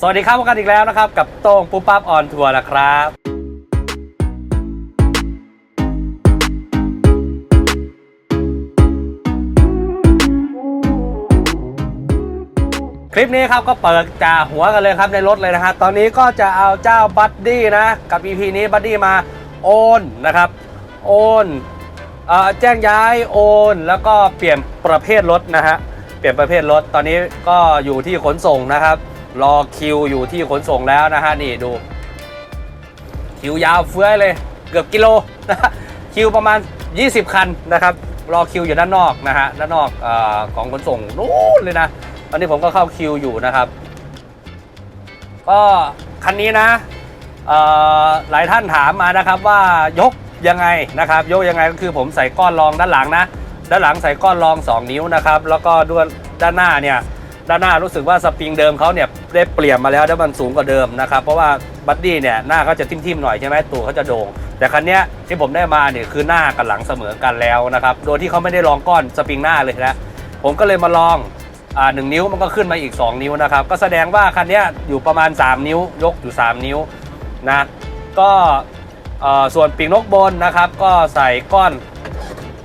สวัสดีครับพบกันอีกแล้วนะครับ กับโต้งปุ๊บปั๊บออนทัวร์นะครับ คลิปนี้ครับก็เปิดจ่าหัวกันเลยครับในรถเลยนะฮะตอนนี้ก็จะเอาเจ้าบัดดี้นะ กับ EP นี้บัดดี้มาโอนนะครับ โอนอแจ้งย้ายโอน แล้วก็เปลี่ยนประเภทรถนะฮะเปลี่ยนประเภทรถตอนนี้ก็อยู่ที่ขนส่งนะครับ รอคิวอยู่ที่ขนส่งแล้วนะฮะนี่ดู คิวยาวเฟื้อยเลย เกือบกิโลนะฮะคิวประมาณ 20 คันนะครับ รอคิวอยู่ด้านนอกนะฮะด้านนอกอของขนส่งนู้นเลยนะตอนนี้ผมก็เข้าคิวอยู่นะครับ ก็คันนี้นะหลายท่านถามมานะครับว่ายกยังไงนะครับ ยกยังไงก็คือผมใส่ก้อนรองด้านหลังนะ ด้านหลังใส่ก้อนรอง 2 นิ้วนะครับ แล้วก็ด้วยด้านหน้าเนี่ย ด้านหน้ารู้สึกว่าสปริงเดิมเขาเนี่ยได้เปลี่ยนมาแล้วได้มันสูงกว่าเดิมนะครับ เพราะว่าบัดดี้เนี่ยหน้าเขาจะทิ่มๆหน่อยใช่ไหมตัวเขาจะโด่ง แต่คันนี้ที่ผมได้มาเนี่ยคือหน้ากับหลังเสมอกันแล้วนะครับ โดยที่เขาไม่ได้ลองก้อนสปริงหน้าเลยนะผมก็เลยมาลองอ่าหนึ่งนิ้วมันก็ขึ้นมาอีก 2 นิ้วนะครับ ก็แสดงว่าคันนี้อยู่ประมาณ 3 นิ้วยกอยู่ 3 นิ้วนะก็เออส่วนปีกนกบนนะครับก็ใส่ก้อน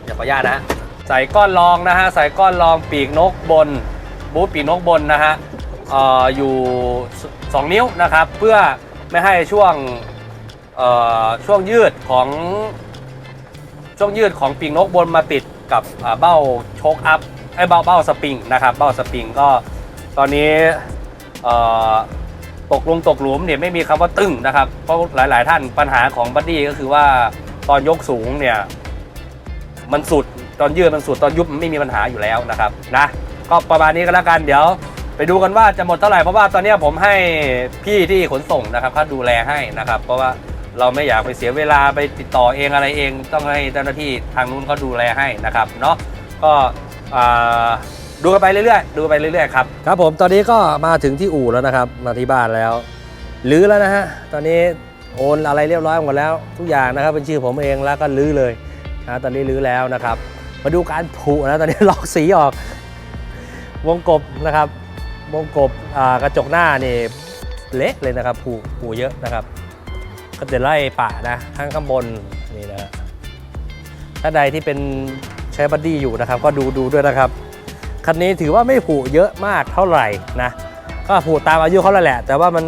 เดี๋ยวขออนุญาตนะใส่ก้อนรองนะฮะใส่ก้อนรองปีกนกบน บูธปีนกบนนะฮะอออยู่ 2 นิ้วนะครับ เพื่อไม่ให้ช่วงช่วงยืดของช่วงยืดของปีกนกบนมาติดกับเบ้าโชคอัพไอ้เบ้าเบ้าสปริงนะครับเบ้าสปริงก็ตอนนี้ตกลงตกหลุมเนี่ยไม่มีคำว่าตึงนะครับ เพราะหลาย ๆ ท่านปัญหาของบัดดี้ก็คือว่าตอนยกสูงเนี่ยมันสุดตอนยืดมันสุดตอนยุบมันไม่มีปัญหาอยู่แล้วนะครับนะ ก็ประมาณนี้ก็แล้วกันเดี๋ยว ไปดูกันว่าจะหมดเท่าไหร่เพราะว่าตอนนี้ผมให้พี่ที่ขนส่งนะครับเขาดูแลให้นะครับ เพราะว่าเราไม่อยากไปเสียเวลาไปติดต่อเองอะไรเอง ต้องให้เจ้าหน้าที่ทางนู้นเขาดูแลให้นะครับเนาะก็ดูกันไปเรื่อยๆ ดูไปเรื่อยๆครับครับผมตอนนี้ก็มาถึงที่อู่แล้วนะครับมาที่บ้านแล้วลื้อแล้วนะฮะตอนนี้โอนอะไรเรียบร้อยหมดแล้ว ทุกอย่างนะครับเป็นชื่อผมเองแล้วก็ลื้อเลยนะตอนนี้ลื้อแล้วนะครับ มาดูการผุนะตอนนี้ลอกสีออก วงกบนะครับ วงกบกระจกหน้านี่เละเลยนะครับผูผูเยอะนะครับ ก็จะไล่ปะนะข้างข้างบนนี่นะถ้าใดที่เป็นใช้บัดดี้อยู่นะครับ ก็ดูดูด้วยนะครับคันนี้ถือว่าไม่ผูเยอะมากเท่าไหร่นะก็ผูตามอายุเขาแล้วแหละ แต่ว่ามัน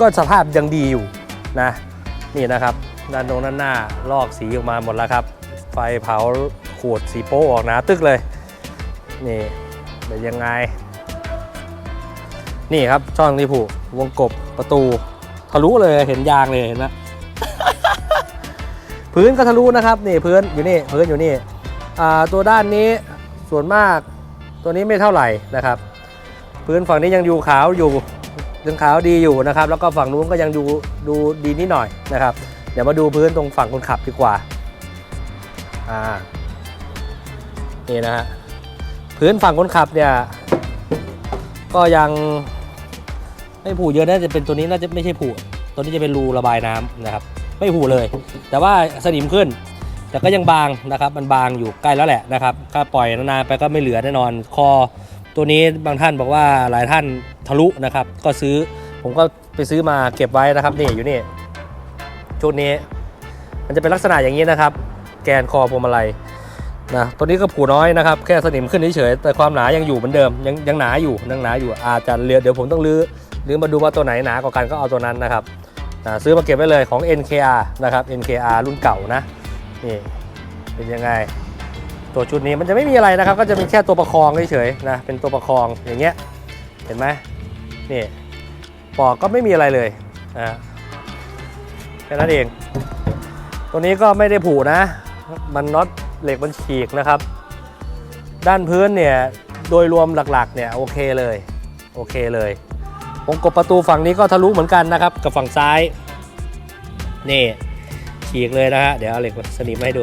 ก็สภาพยังดีอยู่นะนี่นะครับด้านตรงด้านหน้าลอกสีออกมาหมดแล้วครับ ไฟเผาขูดสีโป๊ออกหนาตึกเลยนี่ เป็นยังไง นี่ครับช่องที่ผูกวงกบประตูทะลุเลยเห็นยางเลยเห็นไหมพื้นก็ทะลุนะครับนี่พื้นอยู่นี่พื้นอยู่นี่ตัวด้านนี้ส่วนมากตัวนี้ไม่เท่าไหร่นะครับ พื้นฝั่งนี้ยังอยู่ขาวอยู่ยังขาวดีอยู่นะครับ แล้วก็ฝั่งนู้นก็ยังดูดูดีนิดหน่อยนะครับ เดี๋ยวมาดูพื้นตรงฝั่งคนขับดีกว่าอ่านี่นะฮะ พื้นฝั่งคนขับเนี่ย ก็ยังไม่ผูเยอะน่าจะเป็นตัวนี้น่าจะไม่ใช่ผูตัวนี้จะเป็นรูระบายน้ำนะครับ ไม่ผูเลย แต่ว่าสนิมขึ้น แต่ก็ยังบางนะครับ มันบางอยู่ใกล้แล้วแหละนะครับถ้าปล่อยนานๆไปก็ไม่เหลือแน่นอน คอตัวนี้บางท่านบอกว่าหลายท่านทะลุนะครับ ก็ซื้อผมก็ไปซื้อมาเก็บไว้นะครับนี่อยู่นี่ชุดนี้ มันจะเป็นลักษณะอย่างนี้นะครับ แกนคอพวงมาลัย นะตัวนี้ก็ผูน้อยนะครับแค่สนิมขึ้นเฉยแต่ความหนายังอยู่เหมือนเดิมยังยังหนาอยู่ยังหนาอยู่อาจจะเลือเดี๋ยวผมต้องลื้อลื้อมาดูว่าตัวไหนหนากว่ากันก็เอาตัวนั้นนะครับนะซื้อมาเก็บไว้เลยของ NKR นะครับ NKR รุ่นเก่านะนี่เป็นยังไง ตัวชุดนี้มันจะไม่มีอะไรนะครับ ก็จะเป็นแค่ตัวประคองเฉยๆนะเป็นตัวประคองอย่างเงี้ยเห็นไหมนี่ปอกก็ไม่มีอะไรเลยนะแค่นั้นเอง ตัวนี้ก็ไม่ได้ผูนะ มันน็อต เหล็กมันฉีกนะครับ ด้านพื้นเนี่ยโดยรวมหลักๆเนี่ยโอเคเลยโอเคเลยวงกบประตูฝั่งนี้ก็ทะลุเหมือนกันนะครับ กับฝั่งซ้ายนี่ฉีกเลยนะฮะเดี๋ยวเอาเหล็กสนิมให้ดู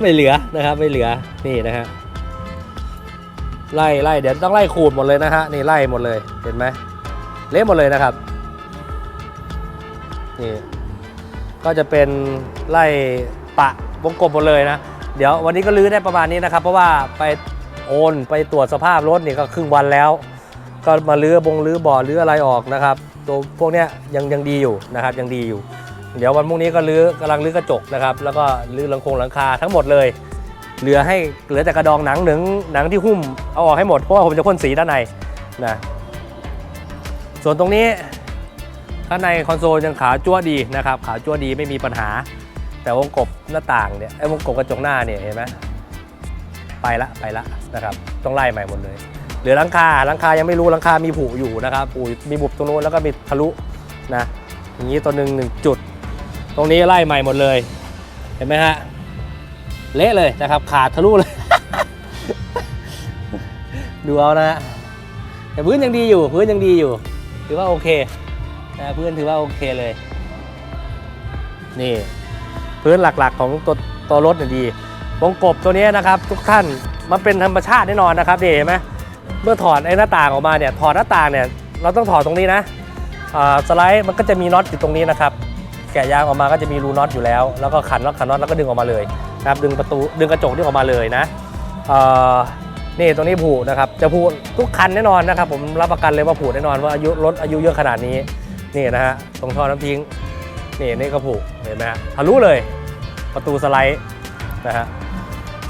ไม่เหลือนะครับไม่เหลือนี่นะฮะไล่ไล่เดี๋ยวต้องไล่ขูดหมดเลยนะฮะนี่ไล่หมดเลยเห็นไหมเละหมดเลยนะครับนี่ ก็จะเป็นไล่ปะวงกลมหมดเลยนะ เดี๋ยววันนี้ก็ลื้อได้ประมาณนี้นะครับ เพราะว่าไปโอนไปตรวจสภาพรถนี่ก็ครึ่งวันแล้ว ก็มาลื้อบงลื้อบ่อลื้ออะไรออกนะครับ ตัวพวกเนี้ยยังยังดีอยู่นะครับยังดีอยู่ เดี๋ยววันพรุ่งนี้ก็ลื้อกำลังลื้อกระจกนะครับ แล้วก็ลื้อหลังคงหลังคาทั้งหมดเลย เหลือให้เหลือแต่กระดองหนังหนึ่งหนังที่หุ้มเอาออกให้หมดเพราะว่าผมจะพ่นสีด้านในนะส่วนตรงนี้ ข้างในคอนโซลยังขาวจั่วดีนะครับขาวจั่วดีไม่มีปัญหา แต่วงกบหน้าต่างเนี่ยไอ้วงกบกระจกหน้าเนี่ยเห็นไหมไปละไปละนะครับ ต้องไล่ใหม่หมดเลยเหลือหลังคาหลังคายังไม่รู้หลังคามีผุอยู่นะครับผุมีบุบตรงนู้นแล้วก็มีทะลุนะอย่างนี้ตัวหนึ่งหนึ่งจุด ตรงนี้ไล่ใหม่หมดเลย เห็นไหมฮะเละเลยนะครับ ขาดทะลุเลย ดูเอานะฮะแต่พื้นยังดีอยู่พื้นยังดีอยู่ถือว่าโอเค นะพื้นถือว่าโอเคเลย นี่ พื้นหลักๆของตัวตัวรถเนี่ยดีวงกบตัวนี้นะครับ ทุกท่านมันเป็นธรรมชาติแน่นอนนะครับนี่เห็นไหมเมื่อถอดไอ้หน้าต่างออกมาเนี่ยถอดหน้าต่างเนี่ยเราต้องถอดตรงนี้นะสไลด์มันก็จะมีน็อตอยู่ตรงนี้นะครับ แกะยางออกมาก็จะมีรูน็อตอยู่แล้ว แล้วก็ขันน็อตขันน็อตแล้วก็ดึงออกมาเลยนะครับดึงประตูดึงกระจกนี่ออกมาเลยนะนี่ตรงนี้ผูนะครับจะผูทุกคันแน่นอนนะครับ ผมรับประกันเลยว่าผูแน่นอนว่าอายุรถอายุเยอะขนาดนี้ นี่นะฮะตรงท่อน้ำทิ้ง นี่นี่ก็ผูเห็นไหมฮะทะลุเลยประตูสไลด์นะฮะ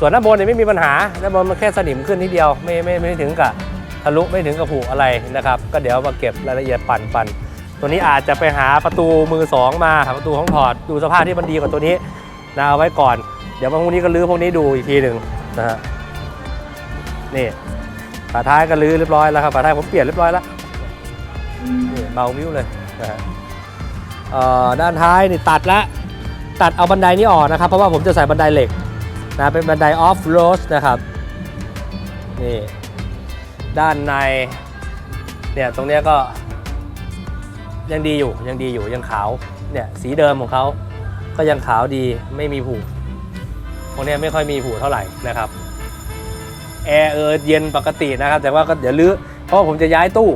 ส่วนด้านบนเนี่ยไม่มีปัญหาด้านบนมันแค่สนิมขึ้นนิดเดียวไม่ไม่ไม่ถึงกับทะลุไม่ถึงกับผุอะไรนะครับ ก็เดี๋ยวมาเก็บรายละเอียดปั่นปั่นตัวนี้อาจจะไปหาประตูมือสองมาหาประตูของถอดดูสภาพที่มันดีกว่าตัวนี้นะเอาไว้ก่อน เดี๋ยวพรุ่งนี้ก็ลื้อพวกนี้ดูอีกทีหนึ่งนะฮะนี่ฝาท้ายก็ลื้อเรียบร้อยแล้วครับฝาท้ายผมเปลี่ยนเรียบร้อยแล้วนี่เบาวิวเลย นะฮะด้านท้ายนี่ตัดละตัดเอาบันไดนี้ออกนะครับ เพราะว่าผมจะใส่บันไดเหล็กนะเป็นบันไดออฟโรดนะครับนี่ด้านในเนี่ยตรงเนี้ยก็ยังดีอยู่ยังดีอยู่ยังขาวเนี่ยสีเดิมของเขาก็ยังขาวดีไม่มีผุพวกนี้ไม่ค่อยมีผุเท่าไหร่นะครับแอร์เออเย็นปกตินะครับ แต่ว่าก็เดี๋ยวลื้อเพราะว่าผมจะย้ายตู้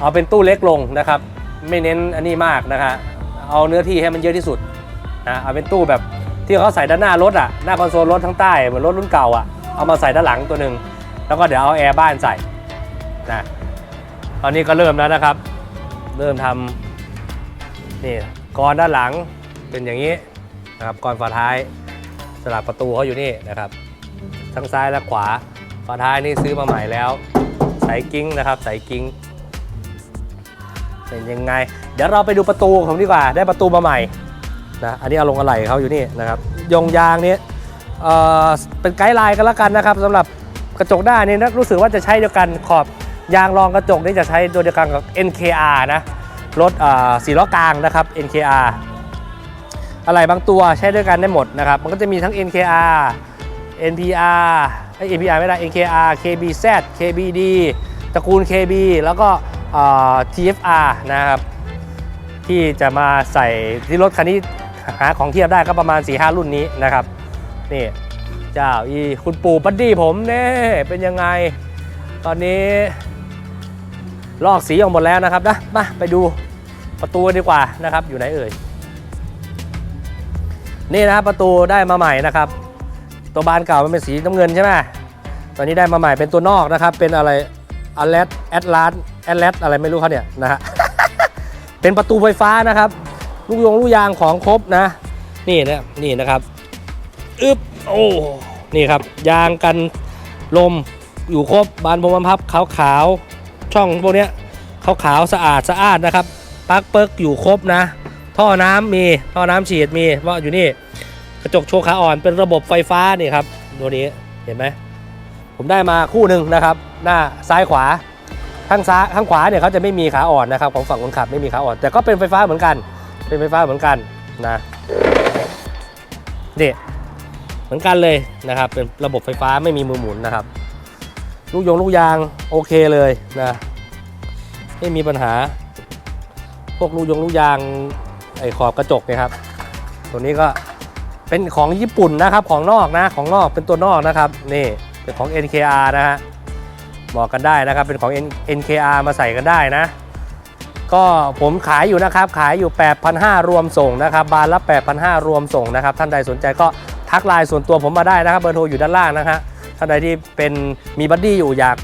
เอาเป็นตู้เล็กลงนะครับ ไม่เน้นอันนี้มากนะครับเอาเนื้อที่ให้มันเยอะที่สุดนะเอาเป็นตู้แบบที่เขาใส่ด้านหน้ารถอะหน้าคอนโซลรถทั้งใต้เหมือนรถรุ่นเก่าอะเอามาใส่ด้านหลังตัวหนึ่งแล้วก็เดี๋ยวเอาแอร์บ้านใส่นะตอนนี้ก็เริ่มแล้วนะครับ เริ่มทำนี่กรอนด้านหลังเป็นอย่างนี้นะครับกรอนฝาท้ายสลับประตูเขาอยู่นี่นะครับ ทั้งซ้ายและขวาฝาท้ายนี่ซื้อมาใหม่แล้ว ใส่กิ้งนะครับ ใส่กิ้ง เป็นยังไง เดี๋ยวเราไปดูประตูของดีกว่า ได้ประตูมาใหม่นะอันนี้เอาลงอะไหล่เขาอยู่นี่นะครับยงยางนี้เออเป็นไกด์ไลน์กันแล้วกันนะครับสำหรับกระจกหน้านี่นะรู้สึกว่าจะใช้เดียวกันขอบยางรองกระจกนี่จะใช้ตัวเดียวกันกับ NKR นะรถสี่ล้อกลางนะครับ NKR อะไรบางตัวใช้ด้วยกันได้หมดนะครับ มันก็จะมีทั้ง NKR NPR ไอ้ NPR ไม่ได้ NKR KBZ KBD ตระกูล KB แล้วก็ TFR นะครับ ที่จะมาใส่ที่รถคันนี้หาของเทียบได้ก็ประมาณ 4-5 รุ่นนี้นะครับ นี่เจ้าอีคุณปู่บัดดี้ผมเน่เป็นยังไง ตอนนี้ ลอกสีออกหมดแล้วนะครับนะมาไปดูประตูดีกว่านะครับ อยู่ไหนเอ่ย นี่นะครับประตูได้มาใหม่นะครับ ตัวบานเก่ามันเป็นสีน้ำเงินใช่ไหมตอนนี้ได้มาใหม่เป็นตัวนอกนะครับ เป็นอะไร อ l ล t แอดลาสแอดลสอะไรไม่รู้เขาเนี่ยนะฮะ เป็นประตูไฟฟ้านะครับ ลูกยงลูกยางของครบนะ นี่นะนี่นะครับอึ๊บโอ้นี่ครับ ยางกันลมอยู่ครบบานพรมพับขาวขาวๆช่องพวกเนี้ยขาวขาวๆสะอาดสะอาดนะครับปลั๊กเปิกอยู่ครบนะ ท่อน้ำมีท่อน้ำฉีดมีว่าอยู่นี่กระจกโชว์ขาอ่อนเป็นระบบไฟฟ้านี่ครับตัวนี้เห็นไหม ผมได้มาคู่หนึ่งนะครับ หน้าซ้ายขวาข้างซ้ายข้างขวาเนี่ยเขาจะไม่มีขาอ่อนนะครับของฝั่งคนขับไม่มีขาอ่อน แต่ก็เป็นไฟฟ้าเหมือนกัน เป็นไฟฟ้าเหมือนกันนะนี่เหมือนกันเลยนะครับ เป็นระบบไฟฟ้าไม่มีมือหมุนนะครับ ลูกยงลูกยางโอเคเลยนะไม่มีปัญหา พวกลูกยงลูกยางไอ้ขอบกระจกเนี่ยครับตัวนี้ก็เป็นของญี่ปุ่นนะครับของนอกนะของนอกเป็นตัวนอกนะครับนี่ เป็นของ NKR นะฮะบอกกันได้นะครับเป็นของ NKR มาใส่กันได้นะ ก็ผมขายอยู่นะครับ ขายอยู่ 8,500 รวมส่งนะครับ บานละ 8,500 รวมส่งนะครับ ท่านใดสนใจก็ทักไลน์ส่วนตัวผมมาได้นะครับเบอร์โทรอยู่ด้านล่างนะฮะท่านใดที่เป็นมีบัดดี้อยู่อยาก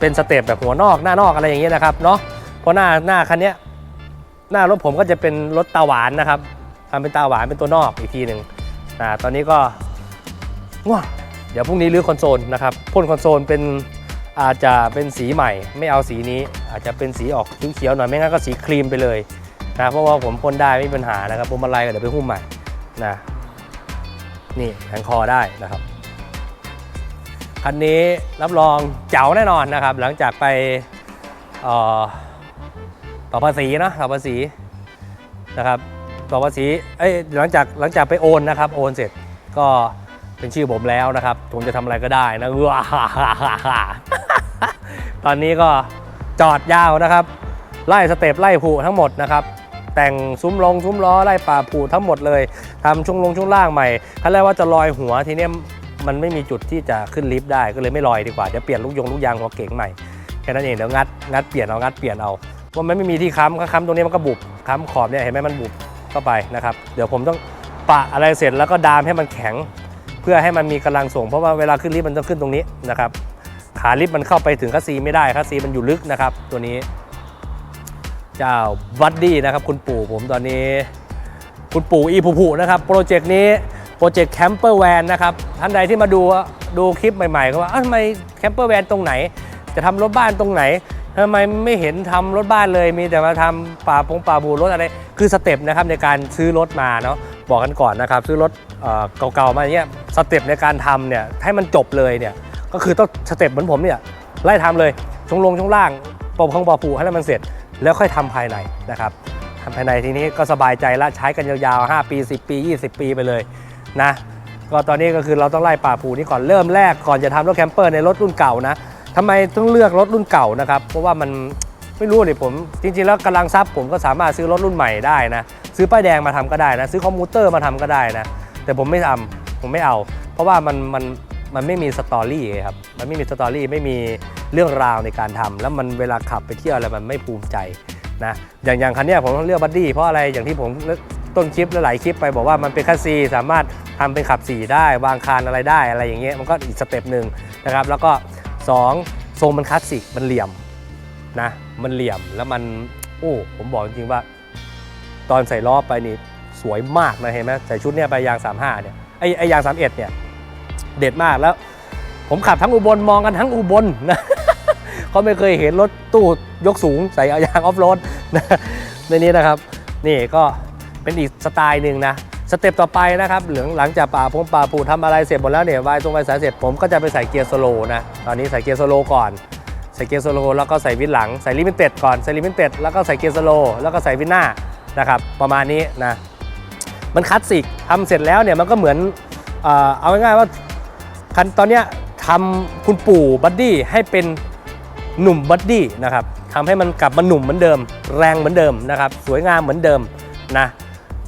เป็นสเต็ปแบบหัวนอกหน้านอกอะไรอย่างเงี้ยนะครับเนาะเพราะหน้าหน้าคันนี้หน้ารถผมก็จะเป็นรถตาหวานนะครับทำเป็นตาหวานเป็นตัวนอกอีกทีหนึ่งอ่าตอนนี้ก็งว้า เดี๋ยวพรุ่งนี้รื้อคอนโซลนะครับพ่นคอนโซลเป็นอาจจะเป็นสีใหม่ ไม่เอาสีนี้ อาจจะเป็นสีออกเขียวๆหน่อยไม่งั้นก็สีครีมไปเลยนะเพราะว่าผมพ่นได้ไม่มีปัญหานะครับพวงมาลัยก็เดี๋ยวไปหุ้มใหม่นะนี่แผงคอได้นะครับคันนี้รับรองเจ๋วแน่นอนนะครับ หลังจากไปต่อภาษีเนะต่อภาษีนะครับต่อภาษีเอ้ยหลังจากหลังจากไปโอนนะครับ โอนเสร็จก็ เป็นชื่อผมแล้วนะครับ ผมจะทำอะไรก็ได้นะว้าตอนนี้ก็จอดยาวนะครับ ไล่สเต็ปไล่ผูทั้งหมดนะครับแต่งซุ้มลงซุ้มล้อไล่ป่าผูทั้งหมดเลยทำช่วงลงช่วงล่างใหม่คันแรกว่าจะลอยหัวทีเนี้ยมันไม่มีจุดที่จะขึ้นลิฟต์ได้ก็เลยไม่ลอยดีกว่าเดี๋ยวเปลี่ยนลูกยงลูกยางหัวเก๋งใหม่แค่นั้นเองเดี๋ยวงัดงัดเปลี่ยนเอางัดเปลี่ยนเอาว่ามันไม่มีที่ค้ำค้ำตรงนี้มันก็บุบค้ำขอบเนี่ยเห็นไหมมันบุบเข้าไปนะครับ เดี๋ยวผมต้องปะอะไรเสร็จแล้วก็ดามให้มันแข็ง เพื่อให้มันมีกำลังส่งเพราะว่าเวลาขึ้นลิฟต์มันต้องขึ้นตรงนี้นะครับขาลิฟต์มันเข้าไปถึงคัสซีไม่ได้คัสซีมันอยู่ลึกนะครับ ตัวนี้ เจ้าวัดดี้นะครับ คุณปู่ผมตอนนี้ คุณปู่อีผูผูนะครับโปรเจกต์นี้โปรเจกต์แคมเปอร์แวนนะครับท่านใดที่มาดูดูคลิปใหม่ๆก็ว่าอ้าทำไมแคมเปอร์แวนตรงไหน จะทำรถบ้านตรงไหนทำไมไม่เห็นทำรถบ้านเลยมีแต่มาทำป่าพงป่าบูรถอะไร คือสเต็ปนะครับในการซื้อรถมาเนาะ บอกกันก่อนนะครับ ซื้อรถเก่าๆมาเงี้ยสเต็ปในการทำเนี่ยให้มันจบเลยเนี่ยก็คือต้องสเต็ปเหมือนผมเนี่ยไล่ทำเลยช่วงลงช่วงล่างปมข้างบอปูให้มันเสร็จ แล้วค่อยทำภายในนะครับทำภายในทีนี้ก็สบายใจละใช้กันยาวๆ 5 ปี 10 ปี 20 ปีไปเลยนะก็ตอนนี้ก็คือเราต้องไล่ป่าผูนี้ก่อนเริ่มแรกก่อนจะทำรถแคมเปอร์ในรถรุ่นเก่านะทำไมต้องเลือกรถรุ่นเก่านะครับ เพราะว่ามัน ไม่รู้เลยผมจริงๆแล้วกำลังทรัพย์ผมก็สามารถซื้อรถรุ่นใหม่ได้นะซื้อป้ายแดงมาทำก็ได้นะซื้อคอมพิวเตอร์มาทำก็ได้นะแต่ผมไม่ทำผมไม่เอา เพราะว่ามันมันมันไม่มีสตอรี่ครับมันไม่มีสตอรี่ไม่มีเรื่องราวในการทำแล้วมันเวลาขับไปเที่ยวอะไรมันไม่ภูมิใจนะอย่างอย่างคันนี้ผมต้องเลือกบัดดี้เพราะอะไรอย่างที่ผมต้นคลิปและหลายคลิปไปบอกว่ามันเป็นคัสซีสามารถทำเป็นขับ4ได้วางคานอะไรได้อะไรอย่างเงี้ยมันก็อีกสเต็ปหนึ่งนะครับแล้วก็ 2 ทรงมันคลาสสิกมันเหลี่ยม นะมันเหลี่ยมแล้วมันโอ้ผมบอกจริงๆว่า ตอนใส่ล้อไปนี่สวยมากนะเห็นไหมใส่ชุดเนี้ยไปยาง 35เนี่ยไอไอยาง 31เนี่ยเด็ดมากแล้ว ผมขับทั้งอุบลมองกันทั้งอุบลนะเขาไม่เคยเห็นรถตู้ยกสูงใส่เอายางออฟโรดนะในนี้นะครับ นี่ก็เป็นอีกสไตล์หนึ่งนะสเต็ปต่อไปนะครับหลังหลังจากป่าพงป่าปูทำอะไรเสร็จหมดแล้วเนี่ยวายตรงวายสายเสร็จผมก็จะไปใส่เกียร์สโลนะตอนนี้ใส่เกียร์สโลก่อน ส่เกียร์สโลแล้วก็ใส่วินหลังใส่ลิมิเต็ดก่อนใส่ลิมิเต็ดแล้วก็ใส่เกียร์สโลแล้วก็ใส่วินหน้านะครับประมาณนี้นะมันคลาสสิกทำเสร็จแล้วเนี่ยมันก็เหมือนเอ่อเอาง่ายๆว่าคันตอนเนี้ยทำคุณปู่บัดดี้ให้เป็นหนุ่มบัดดี้นะครับทำให้มันกลับมาหนุ่มเหมือนเดิม แรงเหมือนเดิมนะครับสวยงามเหมือนเดิมนะ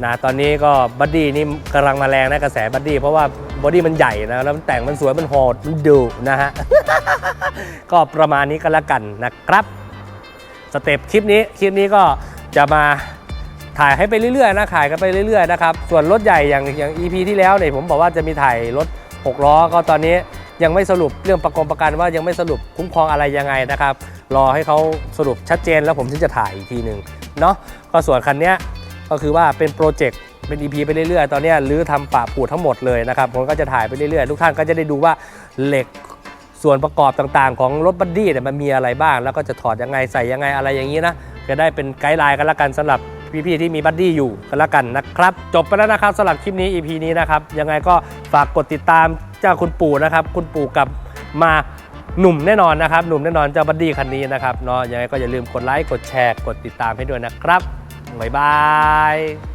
นะตอนนี้ก็บัดดี้นี่กำลังมาแรงนะกระแสบัดดี้เพราะว่า บอดี้มันใหญ่นะแล้วมันแต่งมันสวยมันโหดมันดุนะฮะ ก็ประมาณนี้ก็แล้วกันนะครับสเต็ปคลิปนี้คลิปนี้ก็จะมาถ่ายให้ไปเรื่อยๆนะถ่ายกันไปเรื่อยๆนะครับส่วนรถใหญ่อย่างอย่าง EP ที่แล้วเนี่ยผมบอกว่าจะมีถ่ายรถ 6 ล้อ ก็ตอนนี้ยังไม่สรุปเรื่องประกงประกันว่ายังไม่สรุปคุ้มครองอะไรยังไงนะครับ รอให้เขาสรุปชัดเจนแล้วผมถึงจะถ่ายอีกทีหนึ่งเนาะก็ส่วนคันเนี้ยก็คือว่าเป็นโปรเจกต์ เป็น EP ไปเรื่อยๆ ตอนนี้รื้อทำปะปูทั้งหมดเลยนะครับผมก็จะถ่ายไปเรื่อยๆ ทุกท่านก็จะได้ดูว่าเหล็กส่วนประกอบต่างๆ ของรถบัดดี้เนี่ยมันมีอะไรบ้าง แล้วก็จะถอดยังไงใส่ยังไงอะไรอย่างนี้นะจะได้เป็นไกด์ไลน์กันละกันสำหรับพี่ๆที่มีบัดดี้อยู่กันละกันนะครับ จบไปแล้วนะครับสำหรับคลิปนี้ EP นี้นะครับยังไงก็ฝากกดติดตามเจ้าคุณปู่นะครับคุณปู่กลับมาหนุ่มแน่นอนนะครับหนุ่มแน่นอนเจ้าบัดดี้คันนี้นะครับเนาะยังไงก็อย่าลืมกดไลค์กดแชร์กดติดตามให้ด้วยนะครับบ๊ายบาย